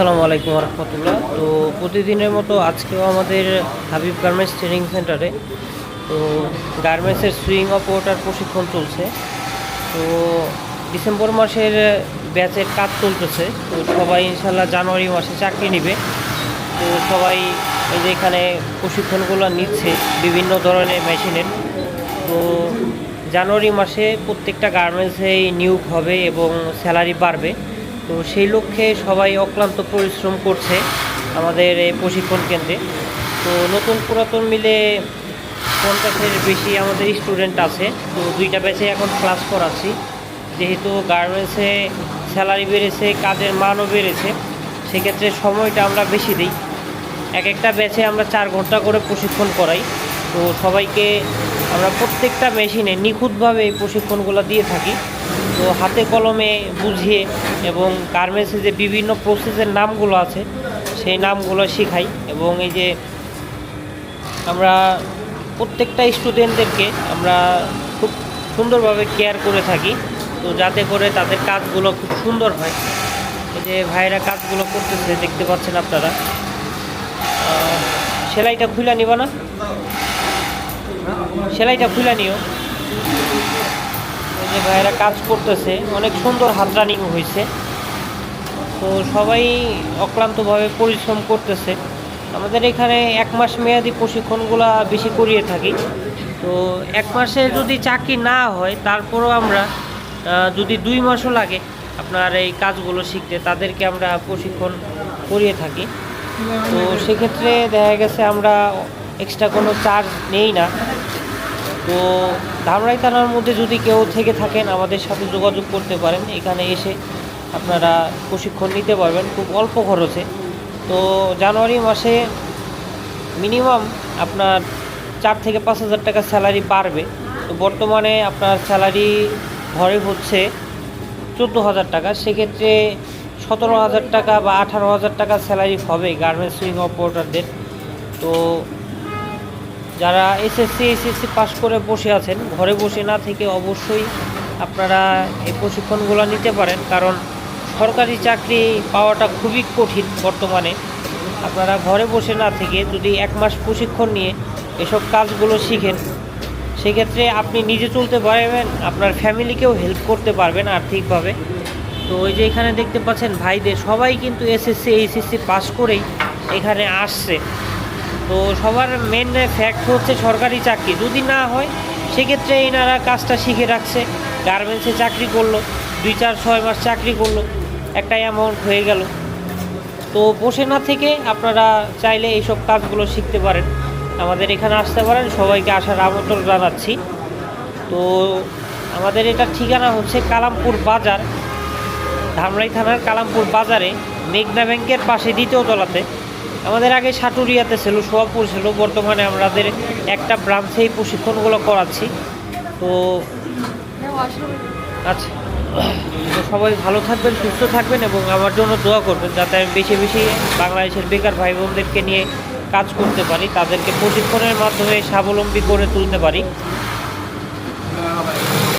আসসালামু আলাইকুম রহমতুল্লাহ তো প্রতিদিনের মতো আজকেও আমাদের হাবিব গার্মেন্টস ট্রেনিং সেন্টারে, তো গার্মেন্টসের সুইং অপারেটার প্রশিক্ষণ চলছে। তো ডিসেম্বর মাসের ব্যাচের কাজ চলতেছে, তো সবাই ইনশাল্লাহ জানুয়ারি মাসে চাকরি নেবে। তো সবাই এই যে এখানে প্রশিক্ষণগুলো নিচ্ছে বিভিন্ন ধরনের মেশিনের। তো জানুয়ারি মাসে প্রত্যেকটা গার্মেন্টসেই নিয়োগ হবে এবং স্যালারি বাড়বে। তো সেই লক্ষ্যে সবাই অক্লান্ত পরিশ্রম করছে আমাদের এই প্রশিক্ষণ কেন্দ্রে। তো নতুন পুরাতন মিলে পঞ্চাশের বেশি আমাদের স্টুডেন্ট আছে, তো দুইটা ব্যাচে এখন ক্লাস করাচ্ছি। যেহেতু গার্মেন্টসে স্যালারি বেড়েছে, কাজের মানও বেড়েছে, সেক্ষেত্রে সময়টা আমরা বেশি দিই। এক একটা ব্যাচে আমরা চার ঘণ্টা করে প্রশিক্ষণ করাই, তো সবাইকে আমরা প্রত্যেকটা মেশিনে নিখুঁতভাবে এই প্রশিক্ষণগুলো দিয়ে থাকি। তো হাতে কলমে বুঝিয়ে এবং গার্মেন্টসে যে বিভিন্ন প্রসেসের নামগুলো আছে, সেই নামগুলো শেখাই এবং এই যে আমরা প্রত্যেকটা স্টুডেন্টদেরকে আমরা খুব সুন্দরভাবে কেয়ার করে থাকি। তো যাতে করে তাদের কাজগুলো খুব সুন্দর হয়। এই যে ভাইরা কাজগুলো করতেছে, দেখতে পাচ্ছেন আপনারা। সেলাইটা খুলে নিব না? সেলাইটা খুলে নিও। যে ভাইরা কাজ করতেছে, অনেক সুন্দর হাত রানিং হয়েছে। তো সবাই অক্লান্তভাবে পরিশ্রম করতেছে। আমাদের এখানে এক মাস মেয়াদি প্রশিক্ষণগুলো বেশি করিয়ে থাকি। তো এক মাসে যদি চাকরি না হয়, তারপরও আমরা যদি দুই মাসও লাগে আপনার এই কাজগুলো শিখতে, তাদেরকে আমরা প্রশিক্ষণ করিয়ে থাকি। তো সেক্ষেত্রে দেখা গেছে আমরা এক্সট্রা কোনো চার্জ নেই না। তো ধামরাই থানার মধ্যে যদি কেউ থেকে থাকেন, আমাদের সাথে যোগাযোগ করতে পারেন। এখানে এসে আপনারা প্রশিক্ষণ নিতে পারবেন খুব অল্প খরচে। তো জানুয়ারি মাসে মিনিমাম আপনার চার থেকে পাঁচ হাজার টাকা স্যালারি বাড়বে। তো বর্তমানে আপনার স্যালারি ঘরে হচ্ছে চোদ্দ হাজার টাকা। সেক্ষেত্রে সতেরো হাজার টাকা বা আঠারো হাজার টাকা স্যালারি হবে গার্মেন্টস সুইং অপারেটারদের। তো যারা এসএসসি এসএসসি পাস করে বসে আছেন, ঘরে বসে না থেকে অবশ্যই আপনারা এই প্রশিক্ষণগুলো নিতে পারেন, কারণ সরকারি চাকরি পাওয়াটা খুবই কঠিন বর্তমানে। আপনারা ঘরে বসে না থেকে যদি এক মাস প্রশিক্ষণ নিয়ে এসব কাজগুলো শিখেন, সেক্ষেত্রে আপনি নিজে চলতে পারবেন, আপনার ফ্যামিলিকেও হেল্প করতে পারবেন আর্থিকভাবে। তো ওই যে এখানে দেখতে পাচ্ছেন ভাইদের, সবাই কিন্তু এসএসসি এইচএসসি পাস করেই এখানে আসছে। তো সবার মেন ফ্যাক্ট হচ্ছে সরকারি চাকরি। যদি না হয়, সেক্ষেত্রে এনারা কাজটা শিখে রাখছে। গার্মেন্টসে চাকরি করল, দুই চার ছয় মাস চাকরি করল, একটা অ্যামাউন্ট হয়ে গেল। তো বসে না থেকে আপনারা চাইলে এইসব কাজগুলো শিখতে পারেন। আমাদের এখানে আসতে পারেন। সবাইকে আসার আমন্ত্রণ জানাচ্ছি। তো আমাদের এটা ঠিকানা হচ্ছে কালামপুর বাজার, ধামরাই থানার কালামপুর বাজারে, মেঘনা ব্যাংকের পাশে দ্বিতীয় তলাতে। আমাদের আগে সাটুরিয়াতে ছিল, সোয়াপুর ছিল, বর্তমানে আমাদের একটা ব্রাঞ্চেই প্রশিক্ষণগুলো করাচ্ছি। তো আচ্ছা তো সবাই ভালো থাকবেন, সুস্থ থাকবেন এবং আমার জন্য দোয়া করবেন যাতে আমি বেশি বেশি বাংলাদেশের বেকার ভাই বোনদেরকে নিয়ে কাজ করতে পারি, তাদেরকে প্রশিক্ষণের মাধ্যমে স্বাবলম্বী করে তুলতে পারি।